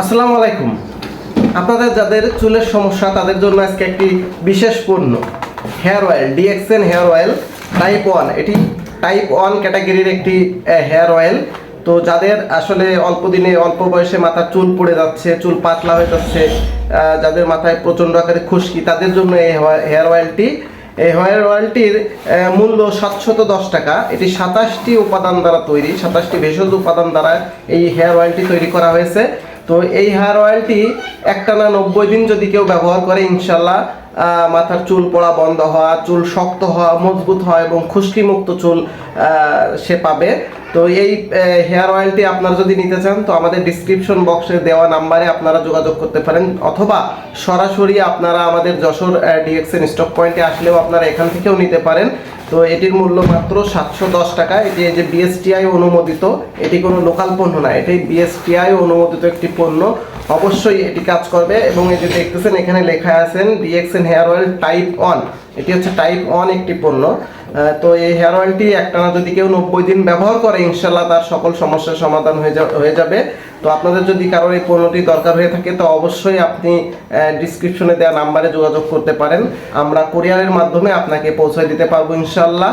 আসসালামু আলাইকুম। আপনাদের যাদের চুলের সমস্যা, তাদের জন্য আজকে একটি বিশেষ পণ্য। Hair oil DXN hair oil type one এটি টাইপ ওয়ান ক্যাটাগরির একটি হেয়ার অয়েল তো যাদের আসলে অল্প দিনে, অল্প বয়সে মাথার চুল পড়ে যাচ্ছে, চুল পাতলা হয়ে যাচ্ছে যাদের মাথায় প্রচণ্ড আকারে খুশকি, তাদের জন্য এই হেয়ার অয়েলটি এই হেয়ার অয়েলটির মূল্য সাতশত দশ টাকা। এটি সাতাশটি উপাদান দ্বারা তৈরি, সাতাশটি ভেষজ উপাদান দ্বারা এই হেয়ার অয়েলটি তৈরি করা হয়েছে। তো এই হেয়ার অয়েলটি একটানা নব্বই দিন যদি কেউ ব্যবহার করে, ইনশাল্লাহ মাথার চুল পড়া বন্ধ হওয়া, চুল শক্ত হওয়া, মজবুত হওয়া এবং খুশকিমুক্ত চুল সে পাবে। তো এই হেয়ার অয়েলটি আপনারা যদি নিতে চান, তো আমাদের ডিসক্রিপশন বক্সে দেওয়া নাম্বারে আপনারা যোগাযোগ করতে পারেন, অথবা সরাসরি আপনারা আমাদের যশোর ডিএক্সএন স্টক পয়েন্টে আসলেও আপনারা এখান থেকেও নিতে পারেন। তো এটির মূল্য মাত্র সাতশো দশ টাকা। এটি যে বিএসটিআই অনুমোদিত, এটি কোনো লোকাল পণ্য না, এটি বিএসটিআই অনুমোদিত একটি পণ্য। অবশ্যই এটি কাজ করবে এবং এই যে দেখতেছেন, এখানে লেখা আছেন DXN hair oil type one এটি হচ্ছে টাইপ অন একটি পণ্য। তো এই হেয়ার অয়েলটি একটানা যদি কেউ নব্বই দিন ব্যবহার করে, ইনশাল্লাহ তার সকল সমস্যার সমাধান হয়ে যাবে। তো আপনাদের যদি কারোর এই পণ্যটি দরকার হয়ে থাকে, তো অবশ্যই আপনি ডিসক্রিপশনে দেওয়া নাম্বারে যোগাযোগ করতে পারেন। আমরা কোরিয়ারের মাধ্যমে আপনাকে পৌঁছে দিতে পারব ইনশাল্লাহ